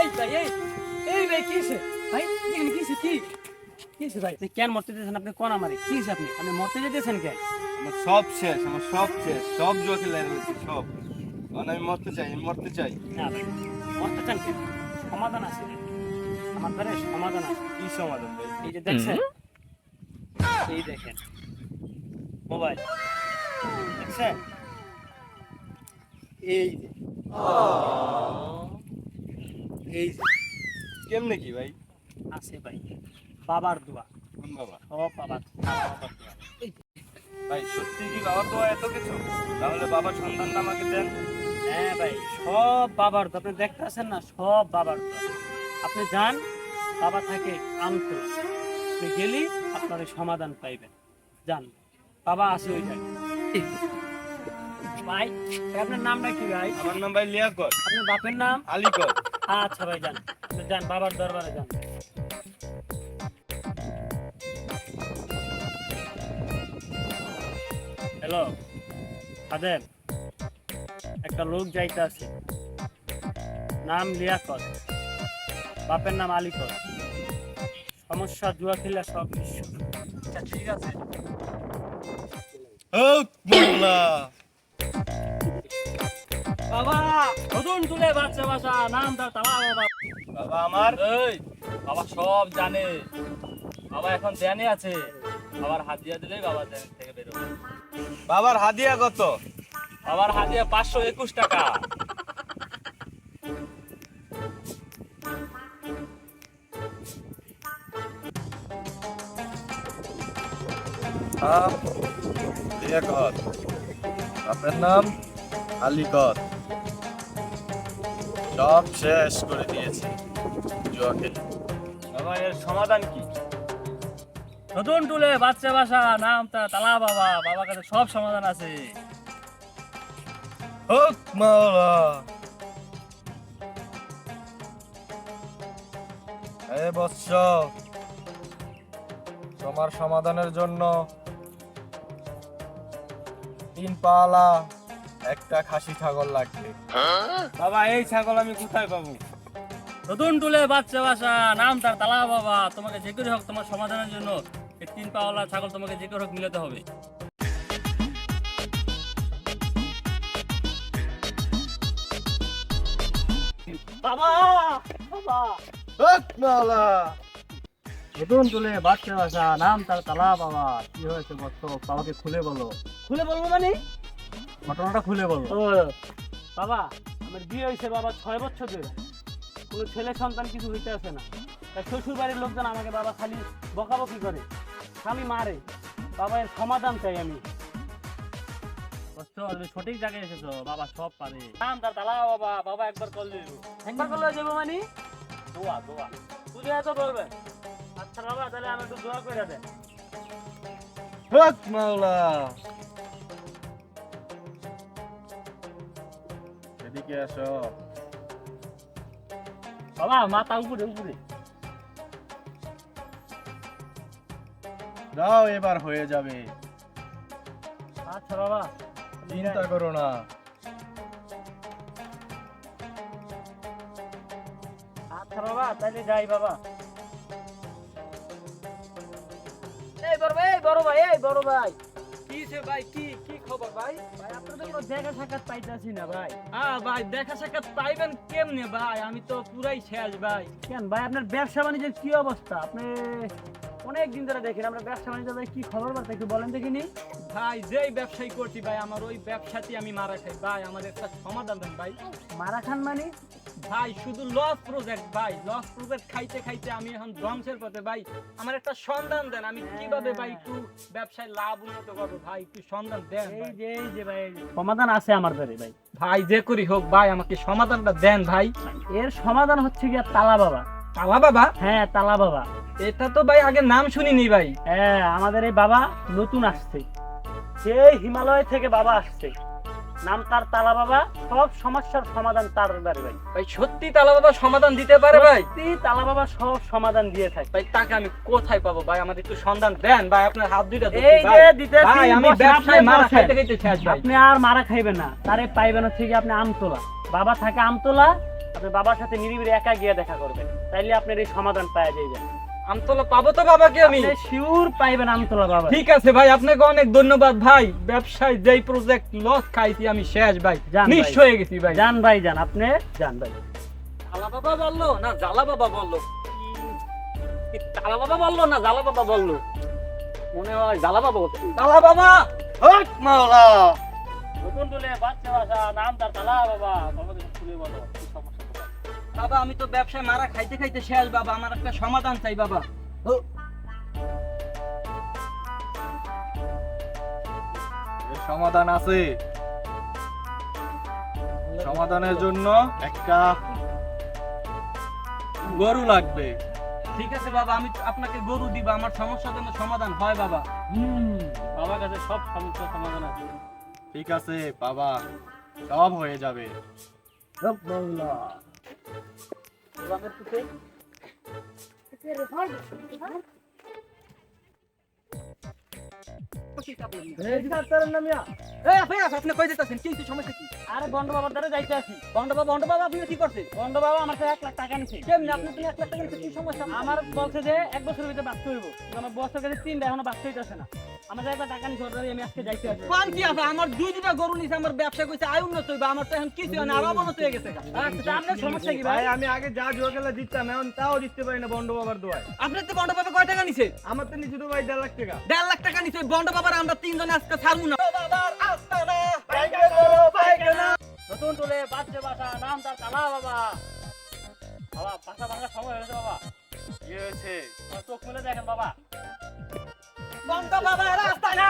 এই ভাই এই এই ভাই কিসে ভাই এখানে কিসে কি? কিসে ভাই? কেন মরতে দিয়েছেন আপনি? কোন আমারে? কিসে আপনি? আপনি মরতে যেতেছেন কেন? আমার সব শেষ আমার সব শেষ সব জুয়া খেলে রয়েছে সব। কারণ আমি মরতে চাই আমি মরতে চাই। না ভাই মরতে চান কেন? সমাধান আছে। আমার ঘরে সমাধান আছে। কি সমাধান ভাই? এই যে দেখছেন? এই দেখেন। মোবাইল। দেখছেন? এই যে। এই কেমনে কি ভাই? আছে ভাই। বাবার দোয়া। কোন বাবা সব বাবার বাবার ভাই সত্যি কি বাবার দোয়া এত কিছু? তাহলে বাবার সন্তানটা আমাকে দেন। হ্যাঁ ভাই সব বাবার তো আপনি দেখতে আছেন না? সব বাবার তো আপনি যান বাবা থাকে আমতো আপনি গেলি আপনার সমাধান পাইবেন। যান। বাবা আছে ওই জায়গায়। ভাই ভাই, আপনার নামটা কি ভাই? আমার নাম ভাই লিয়াকত। আপনার বাপের নাম? আলিকত। আচ্ছা ভাই যান। যান বাবার দরবারে যান। হ্যালো খাদেম একটা লোক যাইতে আছে। নাম লিয়াকত। বাপের নাম আলিকত। সমস্যা জুয়া খেলে সব বিশ্ব আচ্ছা ঠিক আছে। বাবা নতুন তুলে বাচ্চা বাসা নাম তার তালা বাবা। বাবা আমার? এই বাবা সব জানে। বাবা এখন ধ্যানে আছে। বাবার দিলেই বাবা ধ্যান থেকে বেরোবে। বাবার হাদিয়া কত? বাবার হাতিয়া পাঁচশো একুশ টাকা। আপনার নাম? আলিকত সব শেষ করে দিয়েছি। জুয়া খেলে বাবা এর সমাধান কি? নতুন টুলে বাচ্চা বাসা নাম তার তালা বাবা বাবার কাছে সব সমাধান আছে। হোক মাওলা। এ বৎস তোমার সমাধানের জন্য তিন পালা একটা খাসি ছাগল লাগবে। বাবা এই ছাগল আমি কোথায় পাবো? নতুন টুলে বাচ্চা বাসা নাম তার তালা বাবা। তোমাকে যে করে হোক তোমার সমাধানের জন্য এই তিন পাওয়ালা ছাগল তোমাকে যে করে হোক মিলাতে হবে। বাবা বাবা। নতুন টুলে বাচ্চা বাসা নাম তার তালা বাবা। কি হয়েছে বৎস বাবাকে খুলে বলো। খুলে বলব মানে? ঘটনাটা খুলে বলো। বাবা আমার বিয়ে হয়েছে বাবা ছয় বছর ধরে। কোনো ছেলে সন্তান কিছু হইতে আসে না। তাই শ্বশুর বাড়ির লোকজন আমাকে বাবা খালি বকাবকি করে। স্বামী মারে। বাবা এর সমাধান চাই আমি। তুমি সঠিক জায়গায় এসেছ। বাবা সব পারে। নাম তার তালা বাবা বাবা একবার করলে একবার করলে যাব মানে? দোয়া দোয়া। তুই এত বলবেন আচ্ছা বাবা তাহলে আমি একটু দোয়া করে দেন। হোক মাওলা। এদিকে আসো। বাবা মাথা উপরে উপরে। যাও এবার হয়ে যাবে। আচ্ছা বাবা। চিন্তা করো না। আচ্ছা বাবা তাহলে যাই বাবা। এই বড় ভাই এই বড় ভাই এই বড় ভাই। কি ভাই কি কি খবর ভাই? ভাই আপনাদের কোনো দেখা সাক্ষাৎ পাইতাছি না ভাই। ভাই দেখা সাক্ষাৎ পাইবেন কেমনে ভাই? আমি তো পুরাই শেষ ভাই। কেন ভাই আপনার ব্যবসা বাণিজ্যের কি অবস্থা? আপনি অনেক দিন ধরে দেখেন আপনার ব্যবসা বাণিজ্য ভাই কি খবর বার্তা একটু বলেন দেখিনি ভাই যেই ব্যবসায়ী করছি ভাই আমার ওই ব্যবসাতে আমি মারা খাই। ভাই আমার একটা সমাধান দেন ভাই। মারা খান মানে? ভাই শুধু লস প্রজেক্ট ভাই। লস প্রজেক্ট খাইতে খাইতে আমি এখন ধ্বংসের পথে। ভাই আমার একটা সন্ধান দেন। আমি কীভাবে ভাই একটু ব্যবসায় লাভ উন্নত করব? ভাই একটু সন্ধান দেন এই যে এই যে ভাই সমাধান আছে আমার ধরে ভাই। ভাই যে করি হোক ভাই আমাকে সমাধানটা দেন ভাই। এর সমাধান হচ্ছে গিয়া তালা বাবা। তালা বাবা? হ্যাঁ তালা বাবা। এটা তো ভাই আগে নাম শুনিনি ভাই। হ্যাঁ আমাদের এই বাবা নতুন আসছে। সেই হিমালয় থেকে বাবা আসছে। নাম তার তালা বাবা সব সমস্যার সমাধান তার বাড়ি ভাই। ভাই সত্যি তালা বাবা সমাধান দিতে পারে ভাই? সত্যি তালা বাবা সব সমাধান দিয়ে থাকে। ভাই টাকা আমি কোথায় পাবো ভাই? আমাদের একটু সন্ধান দেন ভাই আপনার হাত দুইটা এই যে দিতেছি, ভাই আমি ব্যবসায় আপনি মারা খাইতে খাইতে শেষ ভাই। আপনি আর মারা খাইবেন না। তারে পাইবেন হচ্ছে কি আপনি আমতোলা। বাবা থাকে আমতোলা আপনার বাবার সাথে নিরিবিলি একা গিয়ে দেখা করবেন। তাইলে আপনার এই সমাধান পাওয়া যাবে আমতলা পাবো তো বাবাকে আমি। শিওর পাইবেন আমতলা বাবা। ঠিক আছে ভাই আপনাকে অনেক ধন্যবাদ ভাই। ব্যবসায় যেই প্রজেক্ট লস খাইছি আমি শেষ ভাই। যান হয়ে গেছি ভাই। যান ভাই যান। আপনি? যান ভাই। জালা বাবা বলল? না জালা বাবা বলল। কি বাবা বলল না জালা বাবা বলল? মনে হয় জালা বাবা। জালা বাবা! হক মাওলা। নতুন তুলে বাচ্চা বাসা নাম তার তালা বাবা বলো সমস্যা? বাবা আমি তো ব্যবসায় মারা খাইতে খাইতে শেষ বাবা আমার একটা সমাধান চাই বাবা। ও, সমাধান আছে। সমাধানের জন্য একটা গরু লাগবে। ঠিক আছে বাবা আমি আপনাকে গরু দিব আমার সমস্যা যেন সমাধান হয় বাবা। হুম। বাবার কাছে সব সমস্যার সমাধান আছে। ঠিক আছে বাবা সব হয়ে যাবে। আপনি কই দিতেছেন কি হইছে, সমস্যা আরে বন্ড বাবার দ্বারা যাইতে আপনি কি করছেন বন্ড বাবা আমার এক লাখ টাকা নিছে এক লাখ টাকা কি সমস্যা আমার বলছে যে এক বছরের ভিতরে বাঁচতে হইব। কিন্তু আমার বছর কাছে তিনটা এখনও বাঁচতে হইতেছে না। আমার একবার টাকা নিছে ওর আমি আজকে যাইতে আছি পান কি আছে? আমার দুই দুটা গরু নিছে আমার ব্যবসা কইছে আয় উন্নত হইবা আমার তো এখন কিছু না আরও উন্নত হয়ে গেছে আচ্ছা আপনার সমস্যা কি ভাই? আমি আগে যা জোয়া গেলে দিতাম এখন তাও দিতে পারি না বন্ড বাবার দোয়ায়। আপনার তো বন্ড বাবা কয় টাকা নিছে? আমার তো নিচে তো ভাই দেড় লাখ টাকা। দেড় লাখ টাকা নিছে বন্ড বাবার আমরা তিনজন আজকে ছাড়বো না। নতুন তুলে বাচ্চা বাসা নাম তার তালা বাবা। বাবা বাসা ভাঙার সময় হয়েছে বাবা। কি হয়েছে? চোখ খুলে দেখেন বাবা। বন্ড বাবা রাস্তা না